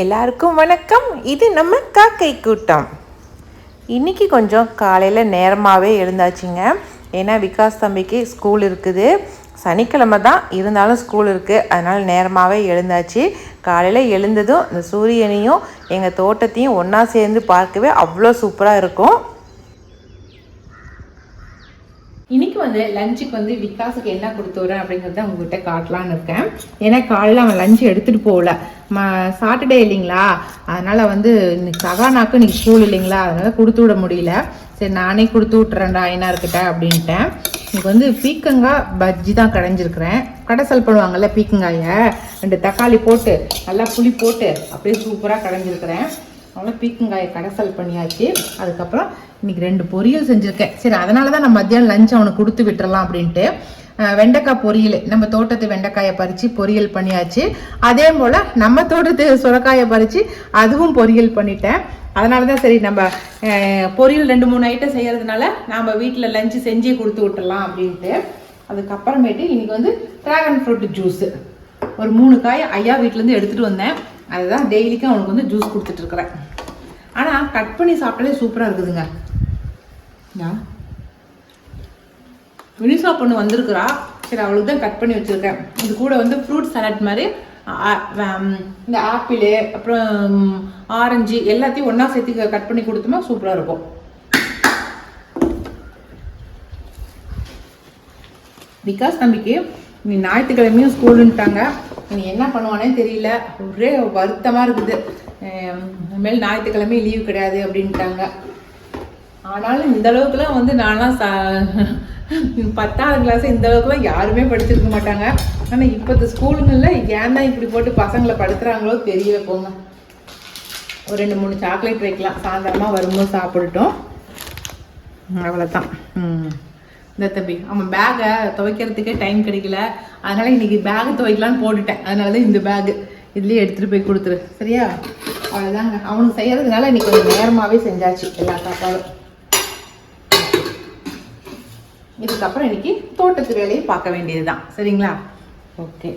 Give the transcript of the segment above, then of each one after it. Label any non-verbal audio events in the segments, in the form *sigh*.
எல்லாருக்கும் வணக்கம். இது நம்ம காக்கை கூட்டம். இன்னைக்கு கொஞ்சம் காலையில் நேரமாகவே எழுந்தாச்சுங்க. ஏன்னா விகாஸ் தம்பிக்கு ஸ்கூல் இருக்குது. சனிக்கிழமை தான் இருந்தாலும் ஸ்கூல் இருக்குது அதனால் நேரமாகவே எழுந்தாச்சு. காலையில் எழுந்ததும் இந்த சூரியனையும் எங்கள் தோட்டத்தையும் ஒன்றா சேர்ந்து பார்க்கவே அவ்வளோ சூப்பராக இருக்கும். இன்னைக்கு வந்து லஞ்சுக்கு வந்து விகாஸுக்கு என்ன கொடுத்து வரேன் அப்படிங்கிறத உங்ககிட்ட காட்டலான்னு இருக்கேன். ஏன்னா காலையில் அவன் லஞ்சு எடுத்துகிட்டு போகல. ம சாட்டர்டே இல்லைங்களா? அதனால் வந்து இன்னைக்கு சகானாக்கு இன்னைக்கு ஸ்கூல் இல்லைங்களா? அதனால் கொடுத்து விட முடியல. சரி நானே கொடுத்து விட்டுறேன்டா ஐநார்கிட்ட அப்படின்ட்டேன். இன்னைக்கு வந்து பீக்கங்காய் பஜ்ஜி தான் கடைஞ்சிருக்கிறேன். கடைசல் பண்ணுவாங்கல்ல பீக்கங்காயை ரெண்டு தக்காளி போட்டு நல்லா புளி போட்டு அப்படியே சூப்பராக கடைஞ்சிருக்கிறேன். அவ்வளோ பீக்கங்காயை கடைசல் பண்ணியாச்சு. அதுக்கப்புறம் இன்னைக்கு ரெண்டு பொரியல் செஞ்சுருக்கேன். சரி அதனால தான் நான் மத்தியானம் லஞ்ச் அவனுக்கு கொடுத்து விட்டுறலாம் அப்படின்ட்டு. வெண்டைக்காய் பொரியல். நம்ம தோட்டத்து வெண்டைக்காயை பறித்து பொரியல் பண்ணியாச்சு. அதே போல் நம்ம தோட்டத்து சுரக்காயை பறித்து அதுவும் பொரியல் பண்ணிட்டேன். அதனால தான் சரி நம்ம பொரியல் ரெண்டு மூணு ஐட்டம் செய்கிறதுனால நாம் வீட்டில் லஞ்சு செஞ்சே கொடுத்து விட்டுடலாம் அப்படின்ட்டு. அதுக்கப்புறமேட்டு இன்றைக்கி வந்து ட்ராகன் ஃப்ரூட் ஜூஸு ஒரு மூணு காய் ஐயா வீட்டிலேருந்து எடுத்துகிட்டு வந்தேன். அதுதான் டெய்லிக்கும் அவனுக்கு வந்து ஜூஸ் கொடுத்துட்ருக்குறேன் ஆனால் கட் பண்ணி சாப்பிட்டாலே சூப்பராக இருக்குதுங்க. யா? வினிசா பொண்ணு வந்திருக்குறா. சரி அவளுக்கு தான் கட் பண்ணி வச்சுருக்கேன். இது கூட வந்து ஃப்ரூட் சலாட் மாதிரி இந்த ஆப்பிள் அப்புறம் ஆரஞ்சு எல்லாத்தையும் ஒன்றா சேர்த்து கட் பண்ணி கொடுத்தோமா சூப்பராக இருக்கும். பிகாஸ் தம்பிக்கு நீ ஞாயிற்றுக்கிழமையும் ஸ்கூலுன்ட்டாங்க நீ என்ன பண்ணுவானே தெரியல. ஒரே வருத்தமாக இருக்குது. இனிமேல் ஞாயிற்றுக்கிழமை லீவ் கிடையாது அப்படின்ட்டாங்க. ஆனாலும் இந்த அளவுக்குலாம் வந்து நான்லாம் சா பத்தாவது கிளாஸ் இந்த அளவுக்குலாம் யாருமே படிச்சிருக்க மாட்டாங்க. ஆனால் இப்போ இந்த ஸ்கூலுங்களில் ஏன் தான் இப்படி போட்டு பசங்களை படுத்துகிறாங்களோ தெரியல போங்க. ஒரு ரெண்டு மூணு சாக்லேட் வைக்கலாம். சாயந்தரமாக வரும்போது சாப்பிடட்டும். அவ்வளோதான் ம். இந்த தம்பி அவன் பேகை துவைக்கிறதுக்கே டைம் கிடைக்கல. அதனால இன்னைக்கு பேக் துவைக்கலான்னு போட்டுட்டேன். அதனால தான் இந்த பேகு இதுலேயே எடுத்துகிட்டு போய் கொடுத்துரு. சரியா? அவ்வளோதாங்க அவனுக்கு செய்யறதுனால இன்னைக்கு கொஞ்சம் நேரமாகவே செஞ்சாச்சு எல்லா சாப்பாடும். இதுக்கப்புறம் இன்னைக்கு தோட்டத்து வேலையை பார்க்க வேண்டியது தான் சரிங்களா? ஓகே.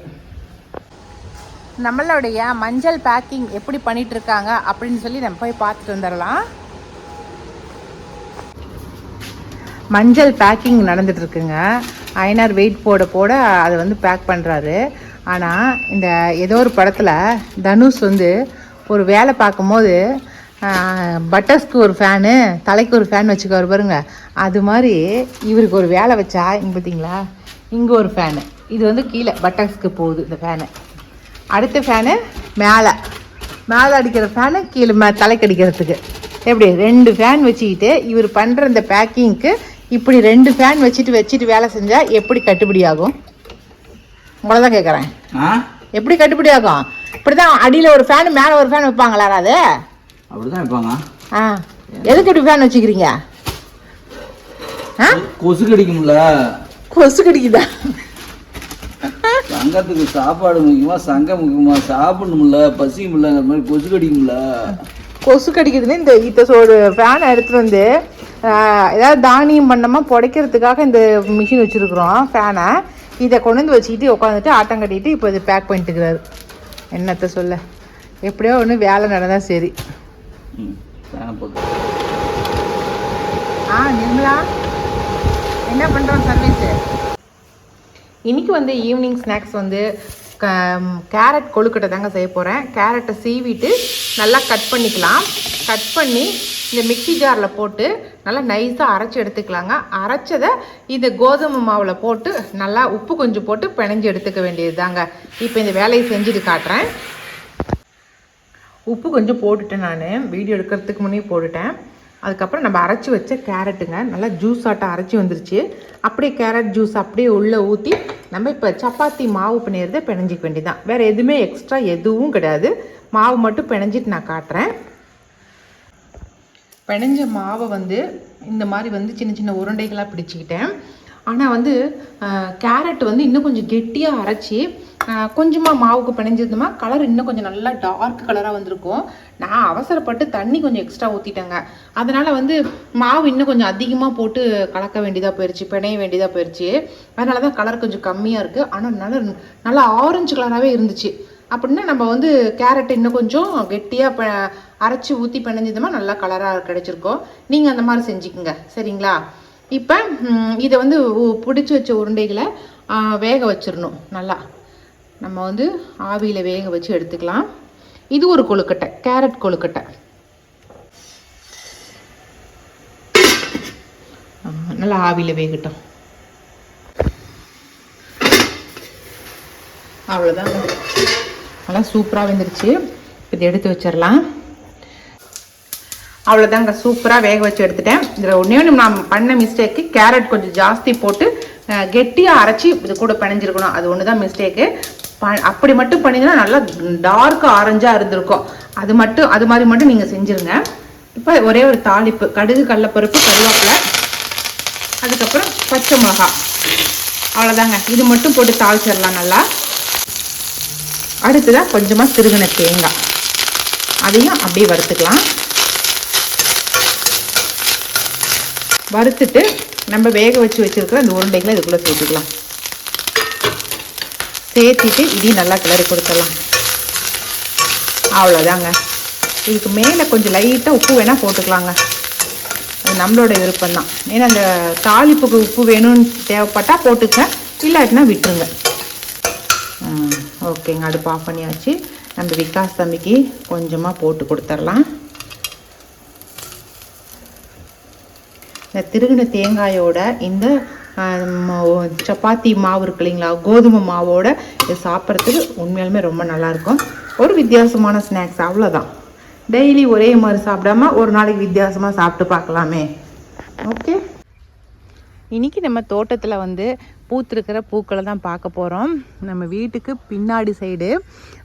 நம்மளுடைய மஞ்சள் பேக்கிங் எப்படி பண்ணிட்டு இருக்காங்க அப்படின்னு சொல்லி நம்ம போய் பார்த்துட்டு வந்துடலாம். மஞ்சள் பேக்கிங் நடந்துட்டு இருக்குங்க ஐநார் வெயிட் போட போட அதை வந்து பேக் பண்ணுறாரு ஆனால் இந்த ஏதோ ஒரு படத்தில் தனுஷ் வந்து ஒரு வேலை பார்க்கும்போது பட்டர்ஸ்க்கு ஒரு ஃபேனு தலைக்கு ஒரு ஃபேன் வச்சுக்கோரு பாருங்க. அது மாதிரி இவருக்கு ஒரு வேலை வச்சா இங்கே பார்த்தீங்களா இங்கே ஒரு ஃபேனு இது வந்து கீழே பட்டர்ஸ்க்கு போகுது இந்த ஃபேனு அடுத்த ஃபேனு மேலே. மேலே அடிக்கிற ஃபேனு கீழே மே தலைக்கு அடிக்கிறதுக்கு. எப்படி? ரெண்டு ஃபேன் வச்சுக்கிட்டு இவர் பண்ணுற இந்த பேக்கிங்க்கு இப்படி ரெண்டு ஃபேன் வச்சுட்டு வச்சுட்டு வேலை செஞ்சால் எப்படி கட்டுப்படி ஆகும்? உங்களை தான் கேட்குறேன் ஆ? எப்படி கட்டுப்படி ஆகும்? இப்படி தான் அடியில் ஒரு ஃபேன் மேலே ஒரு ஃபேன் வைப்பாங்களா அது அப்படிதான் வைப்பாங்க. ஆ. எதுக்கு இப்படி ஃபேன் வச்சுக்கிறீங்க? ஆ? கொசு கடிக்கும்ல கொசு கடிக்குதா சங்கத்துக்கு சாப்பாடு முக்கியமா சங்கம் முக்கியமா சாப்பிடணும்ல பசிக்கும்லங்கிற மாதிரி கொசு கடிக்கும்ல கொசு கடிக்குதுன்னு இந்த இத்த சோடு ஃபேனை எடுத்துகிட்டு வந்து ஏதாவது தானியம் பண்ணமா புடைக்கிறதுக்காக இந்த மிஷின் வச்சுருக்குறோம் ஃபேனை இதை கொண்டு வந்து வச்சுக்கிட்டு உட்காந்துட்டு ஆட்டம் கட்டிட்டு இப்போ இது பேக் பண்ணிட்டு இருக்கிறாரு என்னத்த சொல்ல? எப்படியோ ஒன்று வேலை நடந்தால் சரி. ஆ நிர்மலா என்ன பண்ணுறோம் சர்வீஸு இன்னைக்கு வந்து ஈவினிங் ஸ்நாக்ஸ் வந்து கேரட் கொழுக்கட்டை தாங்க செய்ய போகிறேன் கேரட்டை சீவிட்டு நல்லா கட் பண்ணிக்கலாம். கட் பண்ணி இந்த மிக்ஸி ஜாரில் போட்டு நல்லா நைஸாக அரைச்சி எடுத்துக்கலாங்க. அரைச்சதை இந்த கோதுமை மாவில் போட்டு நல்லா உப்பு கொஞ்சம் போட்டு பிணைஞ்சு எடுத்துக்க வேண்டியது தாங்க இப்போ இந்த வேலையை செஞ்சுட்டு காட்டுறேன். உப்பு கொஞ்சம் போட்டுட்டேன் நான். வீடியோ எடுக்கிறதுக்கு முன்னே போட்டுட்டேன். அதுக்கப்புறம் நம்ம அரைச்சி வச்ச கேரட்டுங்க நல்லா ஜூஸ் ஆட்டம் அரைச்சி வந்துருச்சு. அப்படியே கேரட் ஜூஸ் அப்படியே உள்ளே ஊற்றி நம்ம இப்போ சப்பாத்தி மாவு பிணையிறத பிணைஞ்சிக்க வேண்டியதான் வேறு எதுவுமே எக்ஸ்ட்ரா எதுவும் கிடையாது. மாவு மட்டும் பிணைஞ்சிட்டு நான் காட்டுறேன். பிணைஞ்ச மாவை வந்து இந்த மாதிரி வந்து சின்ன சின்ன உருண்டைகளாக பிடிச்சிக்கிட்டேன். ஆனால் வந்து கேரட் வந்து இன்னும் கொஞ்சம் கெட்டியாக அரைச்சி கொஞ்சமாக மாவுக்கு பிணைஞ்சிருந்தோமா கலர் இன்னும் கொஞ்சம் நல்லா டார்க் கலராக வந்திருக்கும். நான் அவசரப்பட்டு தண்ணி கொஞ்சம் எக்ஸ்ட்ரா ஊற்றிட்டேங்க அதனால் வந்து மாவு இன்னும் கொஞ்சம் அதிகமாக போட்டு கலக்க வேண்டியதாக போயிடுச்சு பிணைய வேண்டியதாக போயிடுச்சு அதனால தான் கலர் கொஞ்சம் கம்மியாக இருக்குது ஆனால் நல்லா நல்லா ஆரஞ்சு கலராகவே இருந்துச்சு. அப்படின்னா நம்ம வந்து கேரட் இன்னும் கொஞ்சம் கெட்டியாக ப அரைச்சி ஊற்றி பிணைஞ்சதுமா நல்லா கலராக கிடச்சிருக்கோம். நீங்கள் அந்த மாதிரி செஞ்சுக்குங்க. சரிங்களா? இப்போ இதை வந்து பிடிச்சி வச்ச உருண்டைகளை வேக வச்சிடணும். நல்லா. நம்ம வந்து ஆவியில் வேக வச்சு எடுத்துக்கலாம். இது ஒரு கொழுக்கட்டை. கேரட் கொழுக்கட்டை. நல்லா ஆவியில் வேகட்டும். அவ்வளோதான் நல்லா சூப்பராக வெந்துருச்சு. இதை எடுத்து வச்சிடலாம். அவ்வளோதாங்க சூப்பராக வேக வச்சு எடுத்துட்டேன். இதில் ஒன்றே ஒன்று நான் பண்ண மிஸ்டேக்கு கேரட் கொஞ்சம் ஜாஸ்தி போட்டு கெட்டியாக அரைச்சி இது கூட பிணைஞ்சிருக்கணும். அது ஒன்று தான் மிஸ்டேக்கு ப அப்படி மட்டும் பண்ணிங்கன்னா நல்லா டார்க் ஆரஞ்சாக இருந்திருக்கும். அது மட்டும் அது மாதிரி மட்டும் நீங்கள் செஞ்சுருங்க. இப்போ ஒரே ஒரு தாளிப்பு. கடுகு கடலப்பருப்பு கருவேப்பிலை அதுக்கப்புறம் பச்சை மிளகா. அவ்வளோதாங்க இது மட்டும் போட்டு தாளிச்சிடலாம் நல்லா. அடுத்ததாக கொஞ்சமாக திருகின தேங்காய். அதையும் அப்படியே வறுத்துக்கலாம். வறுத்துட்டு நம்ம வேக வச்சு வச்சுருக்கிற அந்த உருண்டைகளை இதுக்குள்ளே சேர்த்துக்கலாம். சேர்த்திட்டு இதையும் நல்லா கிளறி கொடுத்துடலாம். அவ்வளோதாங்க. இதுக்கு மேலே கொஞ்சம் லைட்டாக உப்பு வேணால் போட்டுக்கலாங்க. அது நம்மளோட விருப்பம் தான் ஏன்னா அந்த தாளிப்புக்கு உப்பு வேணும்னு தேவைப்பட்டால் போட்டுக்க இல்லாட்டினா விட்டுருங்க. ஓகேங்க. அடுப்பு ஆஃப் பண்ணியாச்சு. நம்ம விகாஸ் தம்பிக்கு கொஞ்சமாக போட்டு கொடுத்துர்லாம் திருகின தேங்காயோட இந்த சப்பாத்தி மாவு இருக்கு இல்லைங்களா கோதுமை மாவோட இது சாப்பிட்றதுக்கு உண்மையாலுமே ரொம்ப நல்லாயிருக்கும். ஒரு வித்தியாசமான ஸ்நாக்ஸ் அவ்வளோதான் டெய்லி ஒரே மாதிரி சாப்பிடாம ஒரு நாளைக்கு வித்தியாசமாக சாப்பிட்டு பார்க்கலாமே. ஓகே? இன்னைக்கு நம்ம தோட்டத்தில் வந்து பூத்திருக்கிற பூக்களை தான் பார்க்க போகிறோம் நம்ம வீட்டுக்கு பின்னாடி சைடு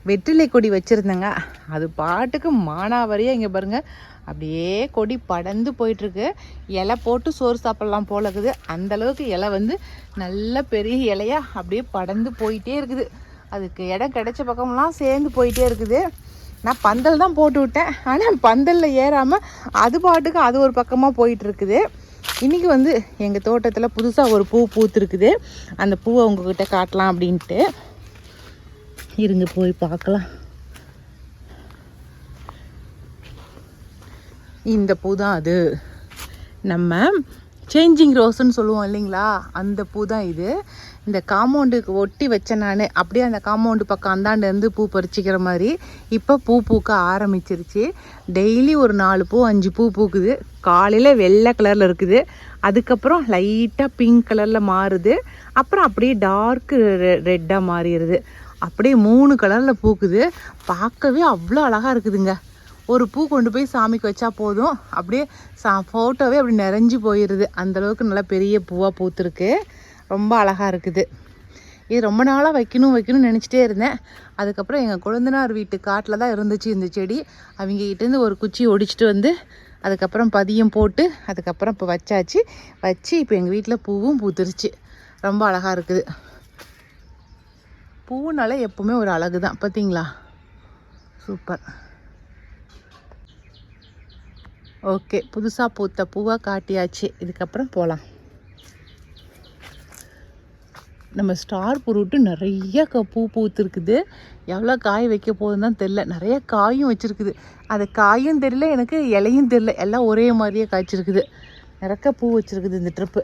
வெற்றிலை கொடி வச்சுருந்தேங்க. அது பாட்டுக்கு மானாவரியாக இங்கே பாருங்கள் அப்படியே கொடி படந்து போயிட்டுருக்கு. இலை போட்டு சோறு சாப்பிட்லாம் போல இருக்குது. அந்த அளவுக்கு இலை வந்து நல்ல பெரிய இலையாக அப்படியே படந்து போயிட்டே இருக்குது. அதுக்கு இடம் கிடைச்ச பக்கம்லாம் சேர்ந்து போயிட்டே இருக்குது. நான் பந்தல் தான் போட்டு விட்டேன். ஆனால் பந்தலில் ஏறாமல் அது பாட்டுக்கு அது ஒரு பக்கமாக போயிட்டுருக்குது. இருக்குது இன்றைக்கி வந்து எங்கள் தோட்டத்தில் புதுசாக ஒரு பூ பூத்துருக்குது. அந்த பூவை உங்ககிட்ட காட்டலாம் அப்படின்ட்டு. இருங்க போய் பார்க்கலாம். இந்த பூ தான் அது. நம்ம சேஞ்சிங் ரோஸ்ன்னு சொல்லுவோம் இல்லைங்களா? அந்த பூ தான் இது. இந்த காம்பவுண்டுக்கு ஒட்டி வச்சேன் நான். அப்படியே அந்த காம்பவுண்டு பக்கம் அந்தாண்டேருந்து பூ பறிச்சிக்கிற மாதிரி இப்போ பூ பூக்க ஆரம்பிச்சிருச்சு. டெய்லி ஒரு நாலு பூ அஞ்சு பூ பூக்குது. காலையில் வெள்ளை கலரில் இருக்குது. அதுக்கப்புறம் லைட்டாக பிங்க் கலரில் மாறுது. அப்புறம் அப்படியே டார்க் ரெட்டாக மாறிடுது. அப்படியே மூணு கலரில் பூக்குது. பார்க்கவே அவ்வளோ அழகாக இருக்குதுங்க. ஒரு பூ கொண்டு போய் சாமிக்கு வச்சா போதும். அப்படியே சா ஃபோட்டோவே அப்படி நிறைஞ்சு போயிடுது அந்தளவுக்கு நல்லா பெரிய பூவாக பூத்துருக்கு. ரொம்ப அழகாக இருக்குது. இது ரொம்ப நாளாக வைக்கணும் வைக்கணும்னு நினச்சிட்டே இருந்தேன். அதுக்கப்புறம் எங்கள் குழந்தனார் வீட்டு காட்டில் தான் இருந்துச்சு இந்த செடி. அவங்க கிட்டேருந்து ஒரு குச்சி ஒடிச்சிட்டு வந்து அதுக்கப்புறம் பதியம் போட்டு அதுக்கப்புறம் இப்போ வச்சாச்சு. வச்சு இப்போ எங்கள் வீட்டில் பூவும் பூத்துருச்சு. ரொம்ப அழகாக இருக்குது. பூனால எப்போவுமே ஒரு அழகு தான் பார்த்தீங்களா சூப்பர். ஓகே புதுசாக பூத்த பூவாக காட்டியாச்சு. இதுக்கப்புறம் போகலாம் நம்ம ஸ்டார் பொருட்டு நிறைய க பூ பூத்துருக்குது. எவ்வளோ காய் வைக்க போகுதுன்னு தான் தெரில நிறைய காயும் வச்சுருக்குது. அது காயும் தெரியல எனக்கு இலையும் தெரில எல்லாம் ஒரே மாதிரியே காய்ச்சிருக்குது. நிறைய பூ வச்சுருக்குது இந்த ட்ரிப்பு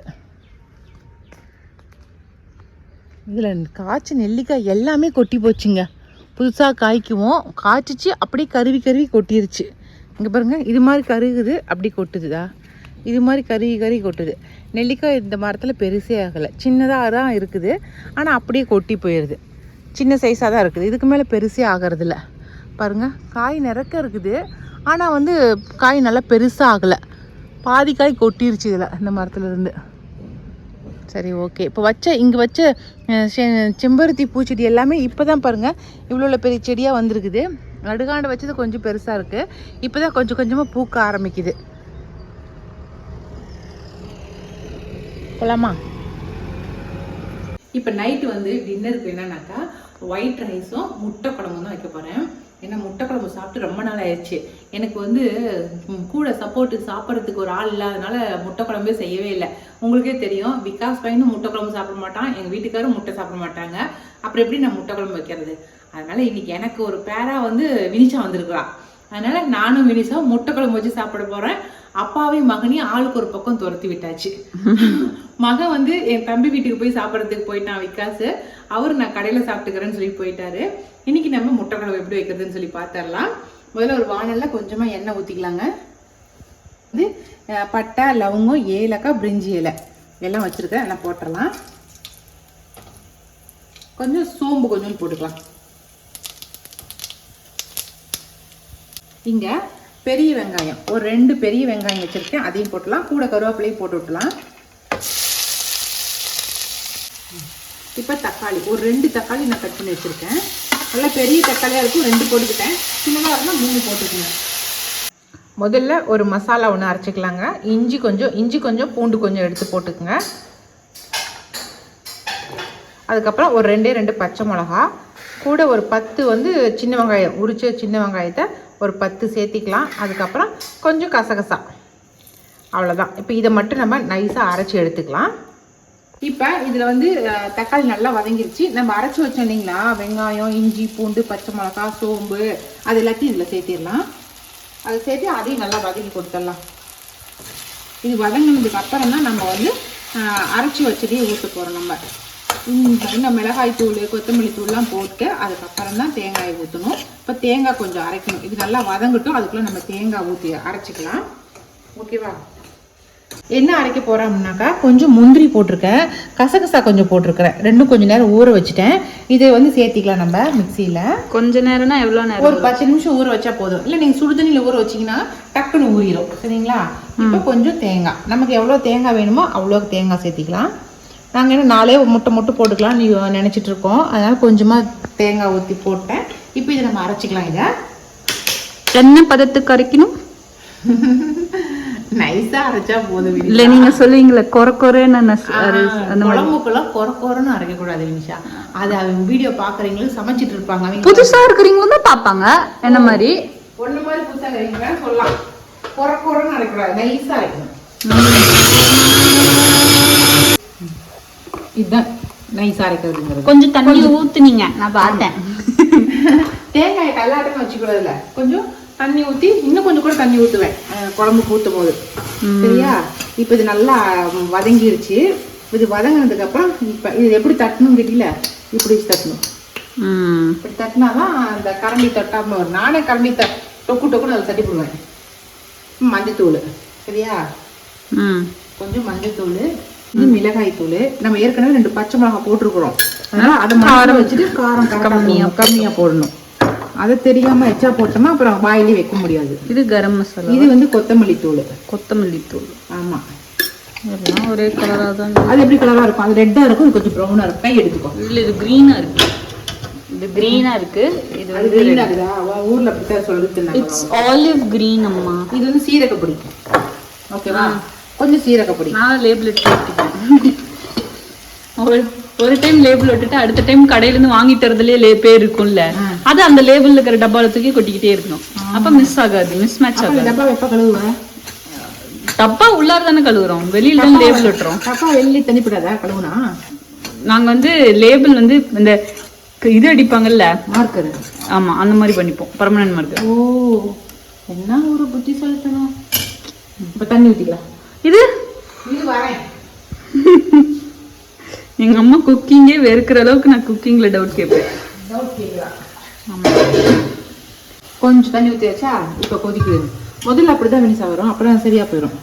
இதில் காய்ச்சி நெல்லிக்காய் எல்லாமே கொட்டி போச்சுங்க. புதுசாக காய்க்குவோம். காய்ச்சிச்சு அப்படியே கருவி கருவி கொட்டிருச்சு. இங்கே பாருங்கள் இது மாதிரி கருகுது அப்படி கொட்டுதுதா? இது மாதிரி கருகி கருகி கொட்டுது. நெல்லிக்காய் இந்த மரத்தில் பெருசே ஆகலை. சின்னதாக தான் இருக்குது. ஆனால் அப்படியே கொட்டி போயிடுது சின்ன சைஸாக தான் இருக்குது. இதுக்கு மேலே பெருசே ஆகிறதில்ல. பாருங்க காய் நிறக்க இருக்குது. ஆனால் வந்து காய் நல்லா பெருசாக ஆகலை. பாதி காய் கொட்டிருச்சு இதில் இந்த மரத்துலேருந்து சரி ஓகே இப்போ வச்ச இங்கே வச்ச செ- செம்பருத்தி பூச்செடி எல்லாமே இப்போ தான் பாருங்கள் இவ்வளோ பெரிய செடியாக வந்திருக்குது. நடுகாண்டை வச்சது கொஞ்சம் பெருசாக இருக்குது இப்போ தான் கொஞ்சம் கொஞ்சமாக பூக்க ஆரம்பிக்குது. போகலாமா இப்போ நைட்டு வந்து டின்னருக்கு என்னன்னாக்கா ஒயிட் ரைஸும் முட்டை குழம்பும் தான் வைக்க போகிறேன் ஏன்னா முட்டை குழம்பு சாப்பிட்டு ரொம்ப நாள் ஆயிடுச்சு. எனக்கு வந்து கூட சப்போர்ட்டு சாப்பிட்றதுக்கு ஒரு ஆள் இல்லாதனால முட்டை குழம்பே செய்யவே இல்லை. உங்களுக்கே தெரியும் விகாஸ் பையனும் முட்டை குழம்பு சாப்பிட மாட்டான் எங்கள் வீட்டுக்காரும் முட்டை சாப்பிட மாட்டாங்க. அப்புறம் எப்படி நான் முட்டை குழம்பு வைக்கிறது? அதனால இன்னைக்கு எனக்கு ஒரு பேரா வந்து வினிச்சா வந்திருக்கிறான் அதனால நானும் வினிஷாவும் முட்டை குழம்பு வச்சு சாப்பிட போகிறேன் அப்பாவையும் மகனையும் ஆளுக்கு ஒரு பக்கம் துரத்தி விட்டாச்சு. மகன் வந்து என் தம்பி வீட்டுக்கு போய் சாப்பிட்றதுக்கு போயிட்டான் விகாஸ் அவர் நான் கடையில் சாப்பிட்டுக்கிறேன்னு சொல்லி போயிட்டாரு. இன்னைக்கு நம்ம முட்டை குழம்பு எப்படி வைக்கிறதுன்னு சொல்லி பார்த்துடலாம் முதல்ல ஒரு வானல்ல கொஞ்சமா எண்ணெய் ஊற்றிக்கலாங்க வந்து பட்டை லவங்கம் ஏலக்காய் பிரிஞ்சி இலை. எல்லாம் வச்சுருக்கேன் எல்லாம் போட்டுடலாம் கொஞ்சம் சோம்பு கொஞ்சம் போட்டுக்கலாம். இங்கே பெரிய வெங்காயம். ஒரு ரெண்டு பெரிய வெங்காயம் வச்சுருக்கேன். அதையும் போட்டுலாம் கூட கருவேப்பிலையும் போட்டு விட்டுலாம் இப்போ தக்காளி. ஒரு ரெண்டு தக்காளி நான் கட் பண்ணி வச்சுருக்கேன். நல்லா பெரிய தக்காளியாக இருக்கும். ரெண்டு போட்டுக்கிட்டேன். சின்னதாக இருந்தால் மூணு போட்டுக்கோங்க. முதல்ல ஒரு மசாலா ஒன்று அரைச்சிக்கலாங்க. இஞ்சி கொஞ்சம் இஞ்சி கொஞ்சம் பூண்டு கொஞ்சம் எடுத்து போட்டுக்கோங்க. அதுக்கப்புறம் ஒரு ரெண்டே ரெண்டு பச்சை மிளகா. கூட ஒரு பத்து வந்து சின்ன வெங்காயம். உரிச்ச சின்ன வெங்காயத்தை ஒரு பத்து சேர்த்திக்கலாம். அதுக்கப்புறம் கொஞ்சம் கசகசா. அவ்வளோதான் இப்போ இதை மட்டும் நம்ம நைஸாக அரைச்சி எடுத்துக்கலாம். இப்போ இதில் வந்து தக்காளி நல்லா வதங்கிருச்சு. நம்ம அரைச்சி வச்சோம் இல்லைங்களா? வெங்காயம் இஞ்சி பூண்டு பச்சை மிளகா சோம்பு அது எல்லாத்தையும் இதில் சேர்த்திடலாம். அதை சேர்த்து அதையும் நல்லா வதக்கி கொடுத்துடலாம். இது வதங்கினதுக்கு அப்புறம் தான் நம்ம வந்து அரைச்சி வச்சதையும் ஊற்ற போகிறோம் நம்ம. இன்னும் மிளகாய் தூள் கொத்தமல்லி தூள்லாம் போட்டு அதுக்கப்புறம் தான் தேங்காய் ஊற்றணும் இப்போ தேங்காய் கொஞ்சம் அரைக்கணும். இது நல்லா வதங்கட்டும். அதுக்குள்ளே நம்ம தேங்காய் ஊற்றி அரைச்சிக்கலாம். ஓகேவா? என்ன அரைக்க போறோம்னாக்கா கொஞ்சம் முந்திரி போட்டிருக்கேன். கசகசா கொஞ்சம் போட்டிருக்கிறேன். ரெண்டும் கொஞ்சம் நேரம் ஊற வச்சுட்டேன். இதை வந்து சேர்த்திக்கலாம் நம்ம மிக்சியில். கொஞ்ச நேரம்னா எவ்வளோ நேரம் ஒரு பத்து நிமிஷம் ஊற வச்சா போதும். இல்லை நீங்கள் சுடுதண்ணியில் ஊற வச்சீங்கன்னா டக்குன்னு ஊறிடும் சரிங்களா? இப்போ கொஞ்சம் தேங்காய். நமக்கு எவ்வளோ தேங்காய் வேணுமோ அவ்வளோ தேங்காய் சேர்த்திக்கலாம். நாங்கள் என்ன நாளே முட்டை முட்டை போட்டுக்கலாம் நீ நினச்சிட்டு இருக்கோம் அதனால கொஞ்சமாக தேங்காய் ஊற்றி போட்டேன். இப்போ இதை நம்ம அரைச்சிக்கலாம் இதை. என்ன பதத்துக்கு அரைக்கணும்? நைஸாக அரைச்சா போதும். இல்ல நீங்க சொல்லுவீங்களே அந்த மாதிரி. குழம்புக்கெல்லாம் கொர கொரன்னு அரைக்கக்கூடாது வினிஷா. அது அவங்க வீடியோ பார்க்குறீங்களும் சமைச்சிட்டு இருப்பாங்க அவங்க. புதுசா இருக்கிறவங்களும் தான் பார்ப்பாங்க என்ன மாதிரி? ஒண்ணு மாதிரி புதுசா அரைக்கிறேன் சொல்லலாம். கொர கொரன்னு அரைக்கக்கூடாது நைஸா அரைக்கணும். இதுதான் நைஸா அரைக்கிறதுங்கிறது கொஞ்சம் தண்ணி ஊத்துனீங்க நான் பார்த்தேன். *laughs* தேங்காயை கல்லாட்டன்னு வச்சுக்கூடாதுல கொஞ்சம் தண்ணி ஊத்தி இன்னும் கொஞ்சம் கூட தண்ணி ஊத்துவேன். அஹ், குழம்புக்கு ஊத்தும் போது சரியா? இப்போ இது நல்லா வதங்கிருச்சு. இது வதங்கினதுக்கு அப்புறம் இப்போ இது எப்படி தட்டணும் கேட்டீங்கள? இப்படி தட்டணும். இப்படி தட்டினாதான் அந்த கரண்டி தட்டாம வரும். நானே கரண்டி த டொக்கு டொக்குன்னு அதை தட்டி போடுவேன். மஞ்சத்தூள். சரியா? கொஞ்சம் மஞ்சத்தூள். இது மிளகாய் தூள். நம்ம ஏற்கனவே ரெண்டு பச்சை மிளகாய் போட்டிருக்கிறோம். அதனால அதை மசாலா வச்சுட்டு காரம் கம்மியா கம்மியா போடணும். அதை தெரியாம எச்சா போட்டோம்னா அப்புறம் வாயிலே வைக்க முடியாது. இது கரம் மசாலா. இது வந்து கொத்தமல்லி தூள். கொத்தமல்லி தூள். ஆமா. எல்லாம் ஒரே கலரா தான். அது எப்படி கலரா இருக்கும்? அது ரெட்டா இருக்கும் இது கொஞ்சம் ப்ரௌனா இருக்கும். எடுத்துக்கோ. இல்ல இது கிரீனா இருக்கு. இது கிரீனா இருக்கு. இது அது கிரீனா இருக்குதா? ஊர்ல அப்படித்தான் சொல்லிட்டு இட்ஸ் ஆலிவ் கிரீன் அம்மா. இது வந்து சீரகப்பொடி ஓகேவா? கொஞ்சம் சீரகப்பொடி நான் லேபிள் ஒரு ஒரு டைம் லேபிள் விட்டுட்டு அடுத்த டைம் கடையில இருந்து வாங்கி தரதுலயே பேர் இருக்கும்ல. அது அந்த லேபிள்ல இருக்கிற டப்பால தூக்கி கொட்டிக்கிட்டே இருக்கணும். அப்ப மிஸ் ஆகாது மிஸ் மேட்ச் ஆகாது. டப்பா எப்ப கழுவுவேன் டப்பா உள்ளார தானே கழுவுறோம். வெளியில தான் லேபிள் விட்டுறோம். டப்பா வெளியே தண்ணிப்படாதா கழுவுனா? நாங்க வந்து லேபிள் வந்து இந்த இது அடிப்பாங்கல்ல. மார்க்கரு ஆமா அந்த மாதிரி பண்ணிப்போம். பர்மனன்ட் மார்க்கர் ஓ என்ன ஒரு புத்திசாலித்தனம். இப்ப தண்ணி ஊத்திக்கலாம். இது? இது வரேன். *laughs* எங்க அம்மா குக்கிங்கே வெறுக்கிற அளவுக்கு நான் குக்கிங்ல டவுட் கேட்பேன் டவுட் கேட்கலாம் கொஞ்சம் தண்ணி ஊற்றி வச்சா இப்போ கொதிக்குது. முதல்ல அப்படிதான் வினிசா வரும் அப்புறம் சரியா போயிடும்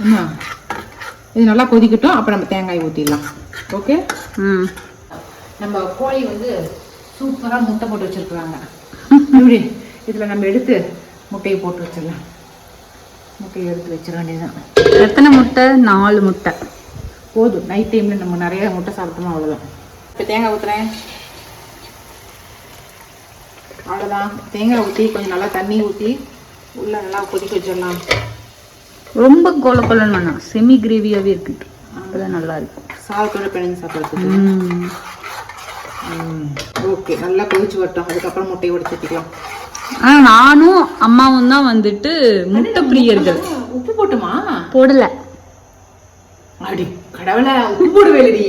என்ன? இது நல்லா கொதிக்கட்டும் அப்புறம் நம்ம தேங்காய் ஊற்றிடலாம் ஓகே ம். நம்ம கோழி வந்து சூப்பராக முட்டை போட்டு வச்சிருக்காங்க *laughs* இப்படி. இதில் நம்ம எடுத்து முட்டையை போட்டு வச்சிடலாம். முட்டையை எடுத்து வச்சிட வேண்டியதுதான். எத்தனை முட்டை? நாலு முட்டை. போதும். நைட் டைமில் நம்ம நிறைய முட்டை சாப்பிட்டோமோ அவ்வளோதான் இப்போ தேங்காய் ஊற்றுறேன் அவ்வளோதான் தேங்காய் ஊற்றி கொஞ்சம் நல்லா தண்ணி ஊற்றி உள்ள நல்லா கொதிக்க வச்சிடலாம். ரொம்ப கொல கொலன்னு வேணாம். செமி கிரேவியாவே இருக்கட்டும் அப்பதான் நல்லா இருக்கும். சாதத்தோட பிணைஞ்சு சாப்பிட்றதுக்கு. ஓகே நல்லா கொதிச்சு வரட்டும். அதுக்கப்புறம் முட்டையை உடச்சு ஊற்றிக்கலாம் ஆனா நானும் அம்மாவும் தான் வந்துட்டு முட்டை பிரியர்கள் உப்பு போட்டுமா? போடல. அடி கடவுளை உப்பு போடவே இல்லடி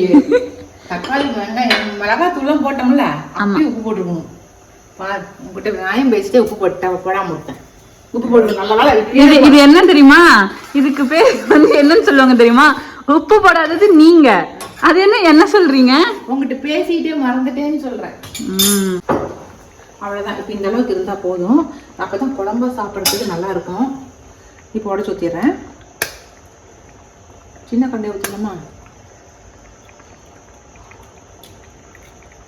தக்காளி வெங்காயம் மிளகாய் தூளும் போட்டோம்ல அப்படியே உப்பு போட்டுருக்கணும் பார் உங்ககிட்ட நியாயம் பேசிட்டே உப்பு போட்டா போடாம விட்டேன் இது இது என்ன தெரியுமா? இதுக்கு பேர் வந்து என்னன்னு சொல்லுவாங்க தெரியுமா? உப்பு போடாதது நீங்க. அது என்ன என்ன சொல்றீங்க? உங்ககிட்ட பேசிக்கிட்டே மறந்துட்டேன்னு சொல்றேன். ம். அவ்வளோதான் இப்போ இந்த அளவுக்கு இருந்தால் போதும். அப்போ தான் குழம்பு சாப்பிட்றதுக்கு நல்லா இருக்கும். இப்போ உடச்சு ஊற்றிடுறேன் சின்ன கண்டையை ஊற்றிடலாமா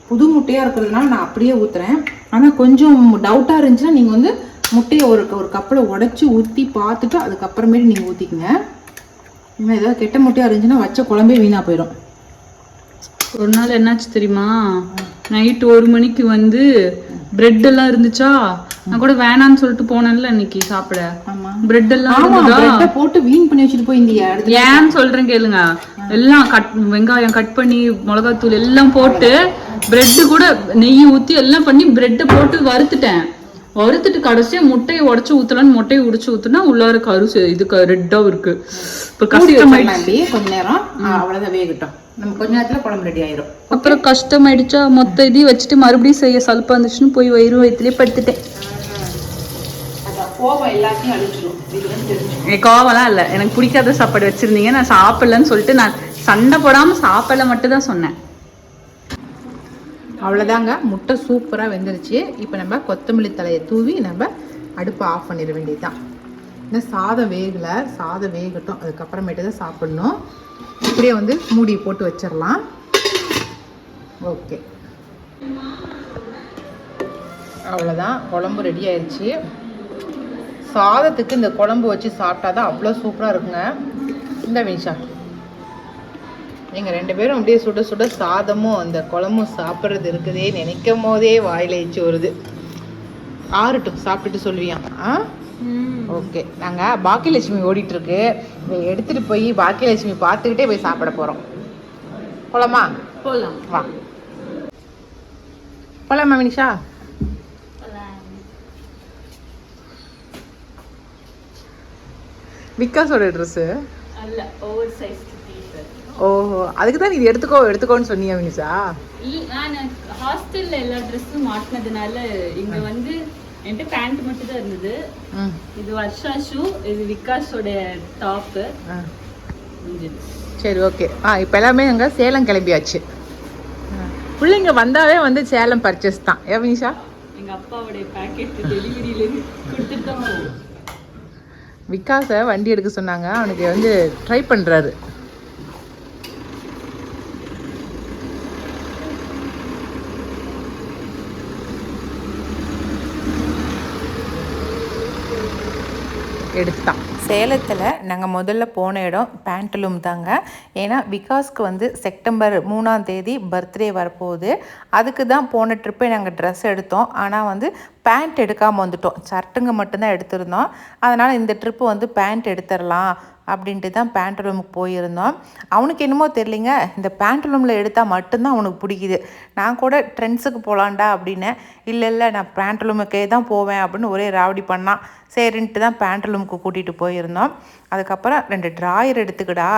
புது முட்டையாக இருக்கிறதுனால நான் அப்படியே ஊற்றுறேன் ஆனால் கொஞ்சம் டவுட்டாக இருந்துச்சுன்னா நீங்கள் வந்து முட்டையை ஒரு ஒரு கப்பில் உடச்சி ஊற்றி பார்த்துட்டு அதுக்கப்புறமேட்டு நீங்கள் ஊற்றிக்கங்க இன்னும் ஏதாவது கெட்ட முட்டையாக இருந்துச்சுன்னா வச்ச குழம்பே வீணாக போயிடும். ஒரு நாள் என்னாச்சு தெரியுமா? நைட்டு ஒரு மணிக்கு வந்து பிரெட் எல்லாம் இருந்துச்சா? நான் கூட வேணாம்னு சொல்லிட்டு போனேன்ல இன்னைக்கு சாப்பிட. பிரெட் எல்லாம் போட்டு வீண் பண்ணி வச்சுட்டு போய் இந்த ஏன்னு சொல்றேன் கேளுங்க. எல்லாம் கட் வெங்காயம் கட் பண்ணி மிளகாத்தூள் எல்லாம் போட்டு பிரெட் கூட நெய் ஊத்தி எல்லாம் பண்ணி பிரெட்டை போட்டு வறுத்துட்டேன். வறுத்துட்டு கடைசியா முட்டையை உடைச்சு ஊத்தலாம்னு முட்டையை உடைச்சு ஊத்துனா உள்ளார கரு இது ரெட்டா இருக்கு. இப்ப கஷ்டமாயிடுச்சு கொஞ்ச நேரம். அவ்வளவுதான் வேகட்டும். நம்ம கொஞ்ச நேரத்துல குழம்பு ரெடி ஆயிரும். அப்புறம் கஷ்டமாயிடுச்சா? மொத்த இதையும் வச்சுட்டு மறுபடியும் செய்ய சலுப்பா இருந்துச்சுன்னு போய் வயிறு வயிற்றுலயே படுத்துட்டேன். அந்த கோவம் எல்லாத்தையும் அழிச்சிடும் கோவம்லாம் இல்லை. எனக்கு பிடிக்காத சாப்பாடு வச்சிருந்தீங்க. நான் சாப்பிடலன்னு சொல்லிட்டு நான் சண்டை போடாம சாப்பிடல மட்டும் தான் சொன்னேன். அவ்வளோதாங்க முட்டை சூப்பராக வெந்துருச்சு. இப்போ நம்ம கொத்தமல்லி தலையை தூவி நம்ம அடுப்பை ஆஃப் பண்ணிட வேண்டியதுதான். இன்னும் சாதம் வேகலை சாதம் வேகட்டும். அதுக்கப்புறமேட்டு தான் சாப்பிடணும். இப்படியே வந்து மூடி போட்டு வச்சிடலாம். ஓகே. அவ்வளோதான் குழம்பு ரெடி ஆயிடுச்சு சாதத்துக்கு இந்த குழம்பு வச்சு சாப்பிட்டா தான் அவ்வளோ சூப்பராக இருக்குங்க. இந்த வினிஷா நீங்கள் ரெண்டு பேரும் அப்படியே சுட சுட சாதமும் அந்த குழம்பும் சாப்பிட்றது இருக்குதே நினைக்கும் போதே வாயில் எச்சு வருது ஆறட்டும் சாப்பிட்டுட்டு சொல்லுவியான் ஆ? ஓகே. நாங்கள் பாக்கியலட்சுமி ஓடிட்டு இருக்கு இதை எடுத்துட்டு போய் பாக்கியலட்சுமி பார்த்துக்கிட்டே போய் சாப்பிட போகிறோம் போலாமா? போலாம். வா. போலாமா வினிஷா விகாஸோட ட்ரெஸ்ஸு ஓஹோ. அதுக்கு தான் இது எடுத்துக்கோ எடுத்துக்கோன்னு சொன்னியா நான் ஹாஸ்டல்ல எல்லா ட்ரெஸ்ஸும் மாட்டினதுனால இங்க வந்து என்கிட்ட பேண்ட் மட்டும் தான் இருந்தது இது வர்ஷா ஷூ இது விகாஸோட டாப்பு சரி ஓகே ஆ இப்போ எல்லாமே அங்கே சேலம் கிளம்பியாச்சு. பிள்ளைங்க வந்தாவே வந்து சேலம் பர்ச்சேஸ் தான். ஏன் வினிஷா? எங்க அப்பாவுடைய பேக்கெட் டெலிவரியில கொடுத்துட்டு தான் விகாஸை வண்டி எடுக்க சொன்னாங்க. அவனுக்கு வந்து ட்ரை பண்ணுறாரு எடுத்தான் சேலத்தில் நாங்கள் முதல்ல போன இடம் பேண்டலூம் தாங்க. ஏன்னா விகாஸ்க்கு வந்து செப்டம்பர் மூணாம் தேதி பர்த்டே வரப்போகுது. அதுக்கு தான் போன ட்ரிப்பே நாங்கள் ட்ரெஸ் எடுத்தோம். ஆனால் வந்து பேண்ட் எடுக்காமல் வந்துட்டோம். ஷர்ட்டுங்க மட்டும்தான் எடுத்திருந்தோம். அதனால் இந்த ட்ரிப்பு வந்து பேண்ட் எடுத்துடலாம் அப்படின்ட்டு தான் பேண்டலூமுக்கு போயிருந்தோம். அவனுக்கு என்னமோ தெரியலிங்க. இந்த பேண்டலூமில் எடுத்தால் மட்டும்தான் அவனுக்கு பிடிக்குது. நான் கூட ட்ரெண்ட்ஸுக்கு போகலான்டா அப்படின்னு இல்லை இல்லை நான் பேண்டலூமுக்கே தான் போவேன் அப்படின்னு ஒரே ராவடி பண்ணான். சரின்ட்டு தான் பேண்டலூமுக்கு கூட்டிகிட்டு போயிருந்தோம். அதுக்கப்புறம் ரெண்டு ட்ராயர் எடுத்துக்கடா.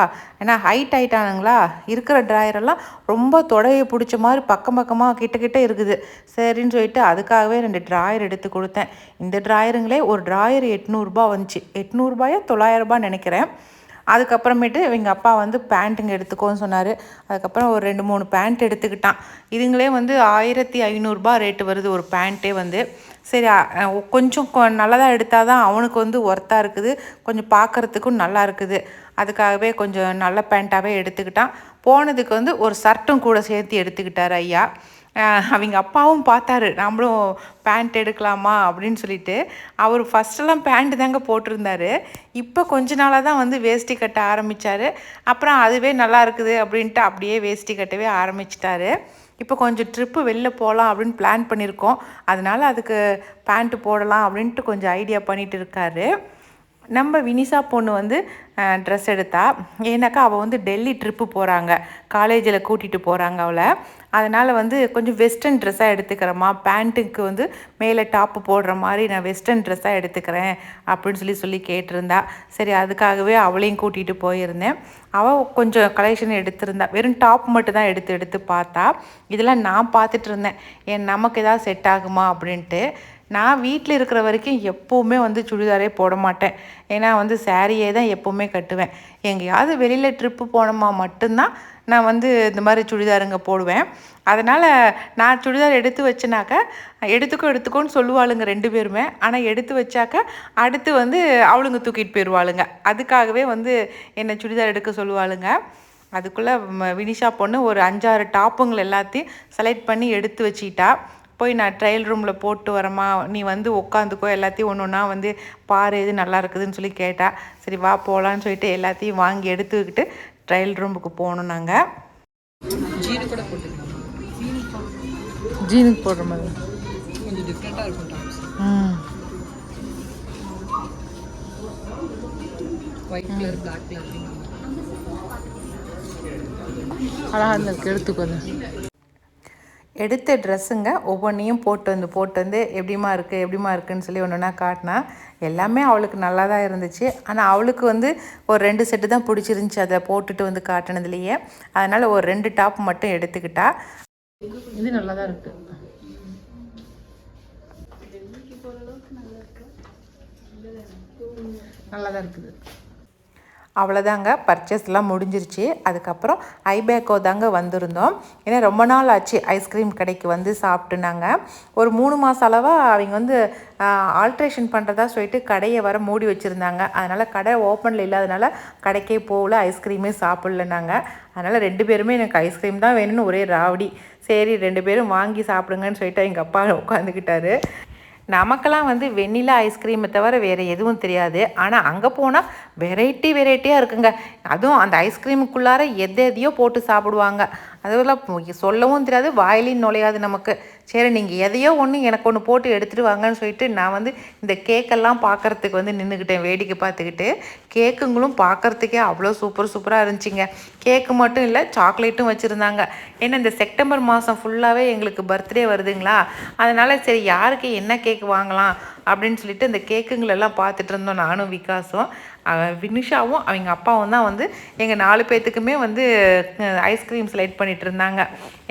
ஏன்னா ஹைட் ஹைட்டானுங்களா இருக்கிற ட்ராயரெல்லாம் ரொம்ப தொடையை பிடிச்ச மாதிரி பக்கம் பக்கமாக கிட்ட கிட்ட இருக்குது. சரின்னு சொல்லிட்டு அதுக்காகவே ரெண்டு ட்ராயர் எடுத்து கொடுத்தேன். இந்த ட்ராயருங்களே ஒரு ட்ராயர் எட்நூறுபா வந்துச்சு. எட்நூறுபாயோ தொள்ளாயிரரூபா நினைக்கிறேன். அதுக்கப்புறமேட்டு எங்கள் அப்பா வந்து பேண்ட்டுங்க எடுத்துக்கோன்னு சொன்னார். அதுக்கப்புறம் ஒரு ரெண்டு மூணு பேண்ட் எடுத்துக்கிட்டான். இதுங்களே வந்து ஆயிரத்தி ஐநூறுரூபா ரேட்டு வருது ஒரு பேண்ட்டே வந்து. சரி கொஞ்சம் கொ- எடுத்தால் தான் அவனுக்கு வந்து ஒர்த்தாக இருக்குது. கொஞ்சம் பார்க்குறதுக்கும் நல்லா இருக்குது. அதுக்காகவே கொஞ்சம் நல்ல பேண்ட்டாகவே எடுத்துக்கிட்டான். போனதுக்கு வந்து ஒரு ஷர்ட்டும் கூட சேர்த்து எடுத்துக்கிட்டார் ஐயா. அவங்க அப்பாவும் பார்த்தாரு. நம்மளும் பேண்ட் எடுக்கலாமா? அப்படின்னு சொல்லிட்டு அவர் ஃபஸ்ட்டெல்லாம் பேண்ட்டு தாங்க போட்டிருந்தாரு. இப்போ கொஞ்ச நாளாக தான் வந்து வேஷ்டி கட்ட ஆரம்பித்தார் அப்புறம் அதுவே நல்லா இருக்குது அப்படின்ட்டு அப்படியே வேஷ்டி கட்டவே ஆரம்பிச்சிட்டாரு. இப்போ கொஞ்சம் ட்ரிப்பு வெளில போகலாம் அப்படின்னு பிளான் பண்ணியிருக்கோம் அதனால அதுக்கு பேண்ட்டு போடலாம் அப்படின்ட்டு கொஞ்சம் ஐடியா பண்ணிகிட்டு இருக்காரு. நம்ம வினிஷா பொண்ணு வந்து ட்ரெஸ் எடுத்தா ஏன்னாக்கா அவள் வந்து டெல்லி ட்ரிப்பு போகிறாங்க காலேஜில் கூட்டிகிட்டு போகிறாங்க அவளை. அதனால் வந்து கொஞ்சம் வெஸ்டர்ன் ட்ரெஸ்ஸாக எடுத்துக்கிறேம்மா. பேண்ட்டுக்கு வந்து மேலே டாப்பு போடுற மாதிரி நான் வெஸ்டர்ன் ட்ரெஸ்ஸாக எடுத்துக்கிறேன் அப்படின்னு சொல்லி சொல்லி கேட்டிருந்தா. சரி அதுக்காகவே அவளையும் கூட்டிகிட்டு போயிருந்தேன். அவள் கொஞ்சம் கலெக்ஷன் எடுத்திருந்தா. வெறும் டாப் மட்டும் தான் எடுத்து எடுத்து பார்த்தா. இதெல்லாம் நான் பார்த்துட்டு இருந்தேன். ஏன் நமக்கு ஏதாவது செட் ஆகுமா அப்படின்ட்டு. நான் வீட்டில் இருக்கிற வரைக்கும் எப்போவுமே வந்து சுடிதாரே போட மாட்டேன். ஏன்னா வந்து சாரியே தான் எப்போவுமே கட்டுவேன். எங்கேயாவது வெளியில் ட்ரிப்பு போனோமா மட்டும்தான் நான் வந்து இந்த மாதிரி சுடிதாருங்க போடுவேன். அதனால் நான் சுடிதார் எடுத்து வச்சேனாக்கா எடுத்துக்கோ எடுத்துக்கோன்னு சொல்லுவாளுங்க ரெண்டு பேருமே. ஆனால் எடுத்து வச்சாக்க அடுத்து வந்து அவளுங்க தூக்கிட்டு போயிடுவாளுங்க அதுக்காகவே வந்து என்னை சுடிதார் எடுக்க சொல்லுவாளுங்க. அதுக்குள்ளே வினிஷா பொண்ணு ஒரு அஞ்சாறு டாப்புங்கள் எல்லாத்தையும் செலக்ட் பண்ணி எடுத்து வச்சிட்டா. போய் நான் ட்ரையல் ரூமில் போட்டு வரமா நீ வந்து உட்காந்துக்கோ எல்லாத்தையும் ஒன்று ஒன்றா வந்து பாரு எது நல்லா இருக்குதுன்னு சொல்லி கேட்டா சரி வா போகலான்னு சொல்லிட்டு எல்லாத்தையும் வாங்கி எடுத்துக்கிட்டு ட்ரையல் ரூமுக்கு போனோம் நாங்கள் ஜீனு கூட போட்டுக்கலாம் ஜீனுக்கு போடுற மாதிரி. கொஞ்சம் டிஃப்ரெண்ட்டாக இருக்கும் டாப்ஸ் ம். ஒயிட் கலர் பிளாக் கலர் அழகாக இருந்திருக்கு எடுத்துக்கோ எடுத்த ட்ரெஸ்ஸுங்க ஒவ்வொன்றையும் போட்டு வந்து போட்டு வந்து எப்படிமா இருக்குது எப்படிமா இருக்குதுன்னு சொல்லி ஒன்று ஒன்றா காட்டினா எல்லாமே அவளுக்கு நல்லா தான் இருந்துச்சு. ஆனால் அவளுக்கு வந்து ஒரு ரெண்டு செட்டு தான் பிடிச்சிருந்துச்சி. அதை போட்டுட்டு வந்து காட்டினதுலையே. அதனால் ஒரு ரெண்டு டாப் மட்டும் எடுத்துக்கிட்டா. இது நல்லா தான் இருக்குது நல்லா தான் இருக்குது. அவ்வளோதாங்க பர்ச்சேஸ்லாம் முடிஞ்சிருச்சு. அதுக்கப்புறம் ஐபேக்கோ தாங்க வந்திருந்தோம். ஏன்னா ரொம்ப நாள் ஆச்சு ஐஸ்கிரீம் கடைக்கு வந்து சாப்பிட்டு நாங்கள் ஒரு மூணு மாதம் அளவாக அவங்க வந்து ஆல்ட்ரேஷன் பண்ணுறதா சொல்லிட்டு கடையை வர மூடி வச்சுருந்தாங்க. அதனால் கடை ஓப்பனில் இல்லாதனால கடைக்கே போகல ஐஸ்கிரீமே சாப்பிடல நாங்கள் அதனால் ரெண்டு பேருமே எனக்கு ஐஸ்கிரீம் தான் வேணும்னு ஒரே ராவடி. சரி ரெண்டு பேரும் வாங்கி சாப்பிடுங்கன்னு சொல்லிட்டு எங்கள் அப்பா உட்காந்துக்கிட்டாரு நமக்கெல்லாம் வந்து வெண்ணிலா ஐஸ்கிரீமை தவிர வேறு எதுவும் தெரியாது. ஆனால் அங்கே போனால் வெரைட்டி வெரைட்டியாக இருக்குங்க. அதுவும் அந்த ஐஸ்கிரீமுக்குள்ளார எது எதையோ போட்டு சாப்பிடுவாங்க. அதெல்லாம் சொல்லவும் தெரியாது வாயிலையும் நுழையாது நமக்கு. சரி நீங்கள் எதையோ ஒன்று எனக்கு ஒன்று போட்டு எடுத்துகிட்டு வாங்கன்னு சொல்லிட்டு நான் வந்து இந்த கேக்கெல்லாம் பார்க்குறதுக்கு வந்து நின்றுக்கிட்டேன் வேடிக்கை பார்த்துக்கிட்டு. கேக்குங்களும் பார்க்குறதுக்கே அவ்வளோ சூப்பர் சூப்பராக இருந்துச்சுங்க. கேக்கு மட்டும் இல்லை சாக்லேட்டும் வச்சுருந்தாங்க. ஏன்னா இந்த செப்டம்பர் மாதம் ஃபுல்லாகவே எங்களுக்கு பர்த்டே வருதுங்களா? அதனால் சரி யாருக்கு என்ன கேக் வாங்கலாம் அப்படின்னு சொல்லிட்டு இந்த கேக்குங்களெல்லாம் பார்த்துட்டு இருந்தோம் நானும் விகாஸும் வினுஷாவும் அவங்க அப்பாவும் தான் வந்து எங்கள் நாலு பேர்த்துக்குமே வந்து ஐஸ்கிரீம் செலக்ட் பண்ணிட்டு இருந்தாங்க.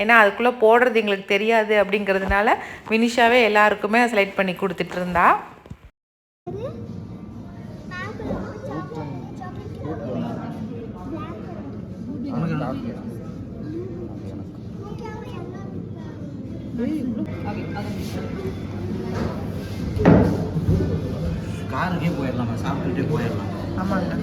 ஏன்னா அதுக்குள்ளே போடுறது எங்களுக்கு தெரியாது அப்படிங்கிறதுனால வினிஷாவே எல்லாருக்குமே செலக்ட் பண்ணி கொடுத்துட்டு இருந்தா. காருக்கே போயிடலாமா? சாப்பிட்டுட்டே போயிடலாம்? ஆமாங்கண்ணா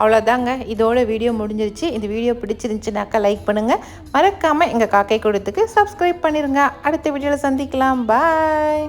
அவ்வளோதாங்க இதோட வீடியோ முடிஞ்சிருச்சு. இந்த வீடியோ பிடிச்சிருந்துச்சுனாக்கா லைக் பண்ணுங்கள் மறக்காமல் எங்கள் காக்கை கூடத்துக்கு சப்ஸ்கிரைப் பண்ணிடுங்க அடுத்த வீடியோவில் சந்திக்கலாம். பாய்